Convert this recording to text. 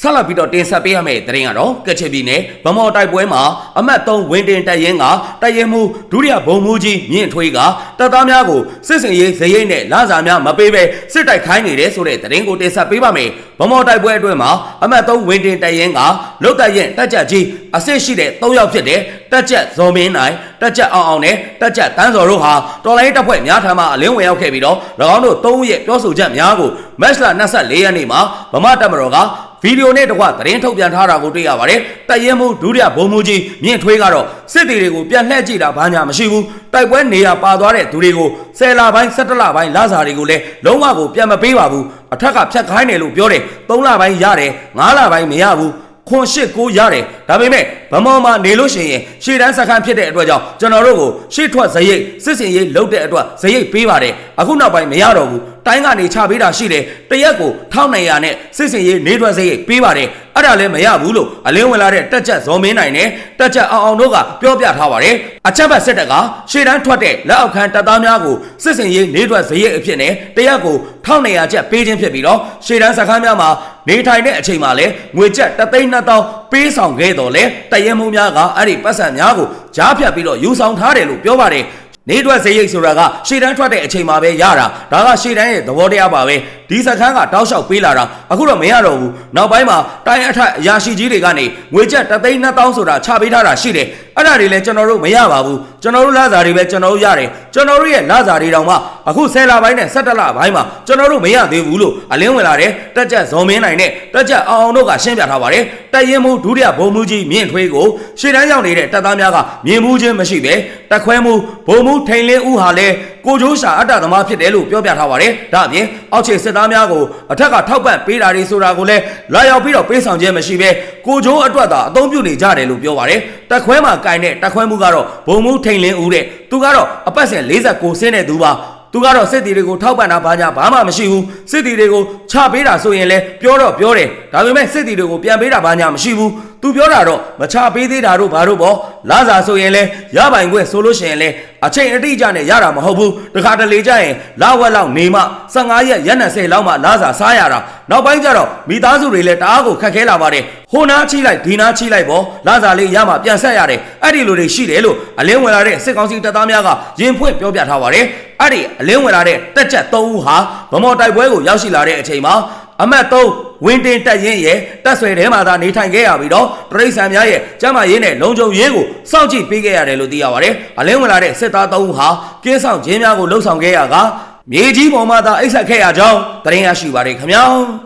ဆက်လက်ပြီးတော့တင်ဆက်ပေးရမယ့်သတင်းကတော့ကချင်ပြည်နယ်ဗမော်တိုက်ပွဲမှာအမတ်3ဝင်းတင်တပ်ရင်းကတပ်ရင်းမှုဒုတိယဘုံမှုကြီးမြင့်ထွေးကတပ်သားများကိုစစ်စင်ရေးဇရိတ်နဲ့လာစာများမပေးဘဲစစ်တိုက်ခိုင်းနေတယ်ဆိုတဲ့သတင်းကိုတင်ဆက်ပေးပါမယ်ဗမော်တိုက်ပွဲအတွင်းမှာအမတ်3ဝင်းတင်တပ်ရင်းကလုတ်တပ်ရင်တပ်ကြကြီးအဆင့်ရှိတဲ့3ယောက်ဖြစ်တဲ့တပ်ကြဇော်မင်းနိုင်တပ်ကြအောင်အောင်နဲ့တပ်ကြတန်းစော်တို့ဟာတော်လိုင်းတပ်ဖွဲ့များထံမှအလင်းဝင်ရောက်ခဲ့ပြီးတော့၎င်းတို့3ရဲ့ပြောဆိုချက်များကိုမက်စလာ24ရက်နေ့မှာဗမာတပ်မတော်က ဗီဒီယိုနဲ့တကွသတင်းထုတ်ပြန်ထားတာကိုတွေ့ရပါတယ်။တပ်ရဲမှုဒုတိယဘုံမှုကြီးမြင့်ထွေးကတော့စစ်တီတွေကိုပြန်လှည့်ကြည့်တာဘာညာမရှိဘူး။တိုက်ပွဲနေရာပါသွားတဲ့သူတွေကိုဆယ်လပိုင်း၁၇လပိုင်းလစာတွေကိုလည်းလုံးဝကိုပြန်မပေးပါဘူး။အထက်ကဖြတ်ခိုင်းတယ်လို့ပြောတယ်။၃လပိုင်းရတယ်၅လပိုင်းမရဘူး။ ခွန်ရှစ်ကိုရတယ်ဒါပေမဲ့ဗမော်မှာနေလို့ရှိရင်ရှေ့တန်းစခန်းဖြစ်တဲ့အတွက်ကြောင့်ကျွန်တော်တို့ကိုရှေ့ထွက်ဇရိတ်စစ်စင်ရေးလုပ်တဲ့အတွက်ဇရိတ်ပေးပါတယ်အခုနောက်ပိုင်းမရတော့ဘူးတိုင်းကနေချပေးတာရှိတယ်တရက်ကို1900နဲ့စစ်စင်ရေးနေထွက်ဇရိတ်ပေးပါတယ်အဲ့ဒါလည်းမရဘူးလို့အလင်းဝင်လာတဲ့တက်ချက်ဇော်မင်းနိုင်နဲ့တက်ချက်အောင်အောင်တို့ကပြောပြထားပါတယ်အချက်ဘက်စစ်တပ်ကရှေ့တန်းထွက်တဲ့လက်အောက်ခံတပ်သားများကိုစစ်စင်ရေးနေထွက်ဇရိတ်အဖြစ်နဲ့တရက်ကို1900ကျပ်ပေးခြင်းဖြစ်ပြီးတော့ရှေ့တန်းစခန်းများမှာ နေထိုင်တဲ့အချိန်မှာလည်းငွေကျပ်3သိန်း2000ပေးဆောင်ခဲ့တော်လဲတရဲမှုများကအဲ့ဒီပတ်စံများကိုကြားဖြတ်ပြီးတော့ယူဆောင်ထားတယ်လို့ပြောပါတယ်နေထွက်စရိတ်ဆိုတာကရှေ့တန်းထွက်တဲ့အချိန်မှာပဲရတာဒါကရှေ့တန်းရဲ့သဘောတရားပါပဲဒီစခန်းကတောက်လျှောက်ပေးလာတာအခုတော့မရတော့ဘူးနောက်ပိုင်းမှာတိုင်းအထက်အရာရှိကြီးတွေကနေငွေကျပ်3သိန်း2000ဆိုတာချပေးထားတာရှိတယ်အဲ့ဒါတွေလည်းကျွန်တော်တို့မရပါဘူးကျွန်တော်တို့လစာတွေပဲကျွန်တော်တို့ရတယ် ကျွန်တော်တို့ရဲ့လစာတွေတောင်မှအခု10လပိုင်းနဲ့17လပိုင်းမှာကျွန်တော်တို့မရသေးဘူးလို့အလင်းဝင်လာတယ်တက်ကြက်ဇော်မင်းနိုင်နဲ့တက်ကြက်အောင်အောင်တို့ကရှင်းပြထားပါတယ်တက်ရင်မှုဒုတိယဘုံမှုကြီးမြင့်ထွေးကိုရှေ့တန်းရောက်နေတဲ့တပ်သားများကမြင်မှုချင်းမရှိပဲတက်ခွဲမှုဘုံမှုထိန်လင်းဦးဟာလည်း ကိုကျိုးရှာအတ္တသမားဖြစ်တယ်လို့ပြောပြထားပါတယ်ဒါအပြင်အောက်ခြေစစ်သားများကိုအထက်ကထောက်ပံ့ပေးတာတွေဆိုတာကိုလည်းလာရောက်ပြီးတော့ပေးဆောင်ခြင်းမရှိပဲကိုကျိုးအတွက်သာအသုံးပြုနေကြတယ်လို့ပြောပါတယ်တက်ခွဲမှာကင်တဲ့တက်ခွဲမှုကတော့ဘုံမှုထိန်လင်းဦးတဲ့သူကတော့အပတ်စဉ်49ဆင်းတဲ့သူပါ သူကတော့စစ်တီတွေကိုထောက်ပံ့တာဘာညာဘာမှမရှိဘူးစစ်တီတွေကိုချပေးတာဆိုရင်လည်းပြောတော့ပြောတယ်ဒါပေမဲ့စစ်တီတွေကိုပြန်ပေးတာဘာညာမရှိဘူးသူပြောတာတော့မချပေးသေးတာတို့ဘာတို့ပေါ့လာစာဆိုရင်လည်းရပိုင်ခွင့်ဆိုလို့ရှိရင်လည်းအချိန်အတိအကျနဲ့ရတာမဟုတ်ဘူးတခါတလေကျရင်လာဝက်လောက်နေမှ15ရက်ရက်20လောက်မှလာစာစားရတာနောက်ပိုင်းကျတော့မိသားစုတွေလည်းတအားကိုခက်ခဲလာပါတယ်ဟိုနားချိလိုက်ဒီနားချိလိုက်ပေါ့လာစာလေးရမှပြန်ဆက်ရတယ်အဲ့ဒီလိုတွေရှိတယ်လို့အလင်းဝင်လာတဲ့စစ်ကောင်စီတပ်သားများကရင်ဖွင့်ပြောပြထားပါတယ် အဲ့ဒီအလင်းဝင်လာတဲ့တက်ချက်3ဦးဟာဗမော်တိုက်ပွဲကိုရောက်ရှိလာတဲ့အချိန်မှာအမတ်3ဝင်းတင်တက်ရင်ရဲ့တက်ဆွဲထဲမှာသာနေထိုင်ခဲ့ရပြီးတော့တရိษံများရဲ့ကျမ်းမာရေးနဲ့လုံခြုံရေးကိုစောင့်ကြည့်ပေးခဲ့ရတယ်လို့သိရပါတယ်။အလင်းဝင်လာတဲ့စစ်သား3ဦးဟာကင်းဆောင်ခြင်းများကိုလှုပ်ဆောင်ခဲ့ရကမြေကြီးပေါ်မှာသာအိတ်ဆက်ခဲ့ရကြောင်းသတင်းရရှိပါတယ်ခင်ဗျာ။